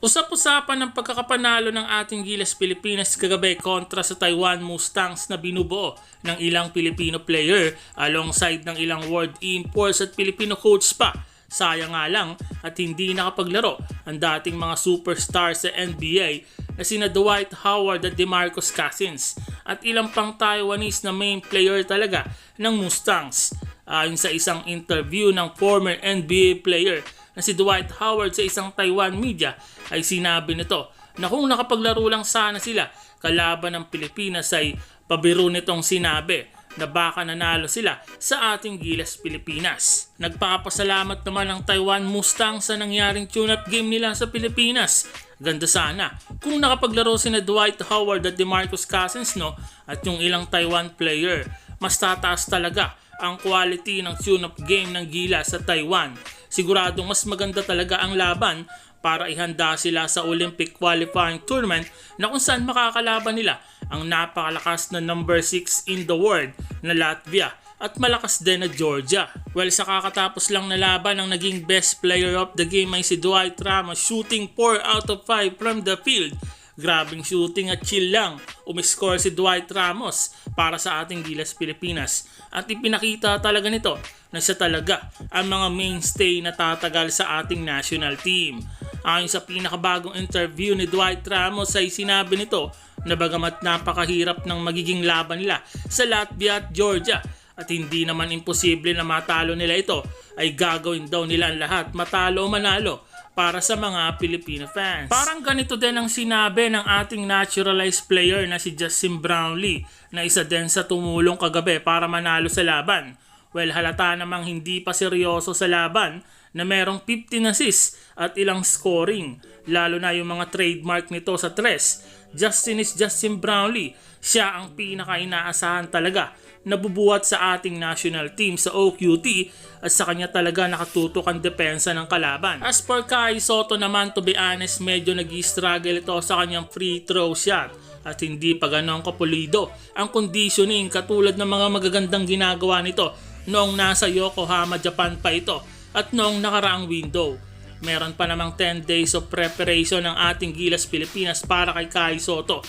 Usap-usapan ng pagkakapanalo ng ating Gilas Pilipinas kagabi kontra sa Taiwan Mustangs na binubuo ng ilang Filipino player alongside ng ilang world imports at Filipino coach pa. Sayang nga lang at hindi nakapaglaro ang dating mga superstars sa NBA na sina Dwight Howard at DeMarcus Cousins at ilang pang Taiwanese na main player talaga ng Mustangs. Ayon sa isang interview ng former NBA player na si Dwight Howard sa isang Taiwan media ay sinabi nito na kung nakapaglaro lang sana sila kalaban ng Pilipinas ay pabiro nitong sinabi na baka nanalo sila sa ating Gilas Pilipinas. Nagpapasalamat naman ang Taiwan Mustang sa nangyaring tune-up game nila sa Pilipinas. Ganda sana kung nakapaglaro sina Dwight Howard at DeMarcus Cousins no at yung ilang Taiwan player. Mas tataas talaga ang quality ng tune-up game ng Gilas sa Taiwan. Siguradong mas maganda talaga ang laban para ihanda sila sa Olympic qualifying tournament na kung saan makakalaban nila ang napakalakas na number 6 in the world na Latvia at malakas din na Georgia. Well, sa kakatapos lang na laban, ang naging best player of the game ay si Dwight Ramos shooting 4 out of 5 from the field. Grabing shooting at chill lang. Umiscore si Dwight Ramos para sa ating Gilas Pilipinas. At ipinakita talaga nito na siya talaga ang mga mainstay na tatagal sa ating national team. Ayon sa pinakabagong interview ni Dwight Ramos ay sinabi nito na bagamat napakahirap ng magiging laban nila sa Latvia at Georgia at hindi naman imposible na matalo nila ito ay gagawin daw nila ang lahat matalo o manalo para sa mga Filipino fans. Parang ganito din ang sinabi ng ating naturalized player na si Justin Brownlee na isa din sa tumulong kagabi para manalo sa laban. Well, halata namang hindi pa seryoso sa laban na merong 15 assists at ilang scoring, lalo na yung mga trademark nito sa tres. Justin is Justin Brownlee. Siya ang pinaka-inaasahan talaga na bubuhat sa ating national team sa OQT at sa kanya talaga nakatutok ang depensa ng kalaban. As for Kai Soto naman, to be honest, medyo nag-struggle ito sa kanyang free throw shot at hindi pa ganong kapulido ang conditioning katulad ng mga magagandang ginagawa nito noong nasa Yokohama, Japan pa ito at noong nakaraang window. Meron pa namang 10 days of preparation ng ating Gilas Pilipinas para kay Kai Soto.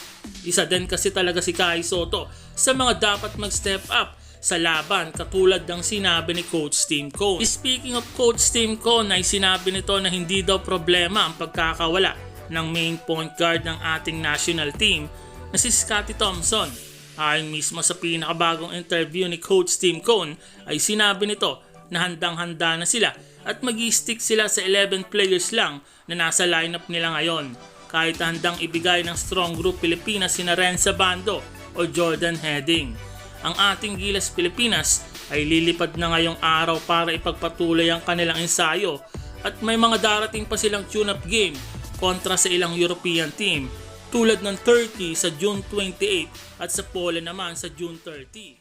Isa din kasi talaga si Kai Soto sa mga dapat mag-step up sa laban katulad ng sinabi ni Coach Tim Cone. Speaking of Coach Tim Cone ay sinabi nito na hindi daw problema ang pagkakawala ng main point guard ng ating national team na si Scottie Thompson. Ayon mismo sa pinakabagong interview ni Coach Tim Cone ay sinabi nito na handang-handa na sila at mag stick sila sa 11 players lang na nasa lineup nila ngayon. Kahit handang ibigay ng strong group Pilipinas sina Renza Bando o Jordan Heading. Ang ating Gilas Pilipinas ay lilipad na ngayong araw para ipagpatuloy ang kanilang ensayo at may mga darating pa silang tune-up game kontra sa ilang European team tulad ng Turkey sa June 28 at sa Poland naman sa June 30.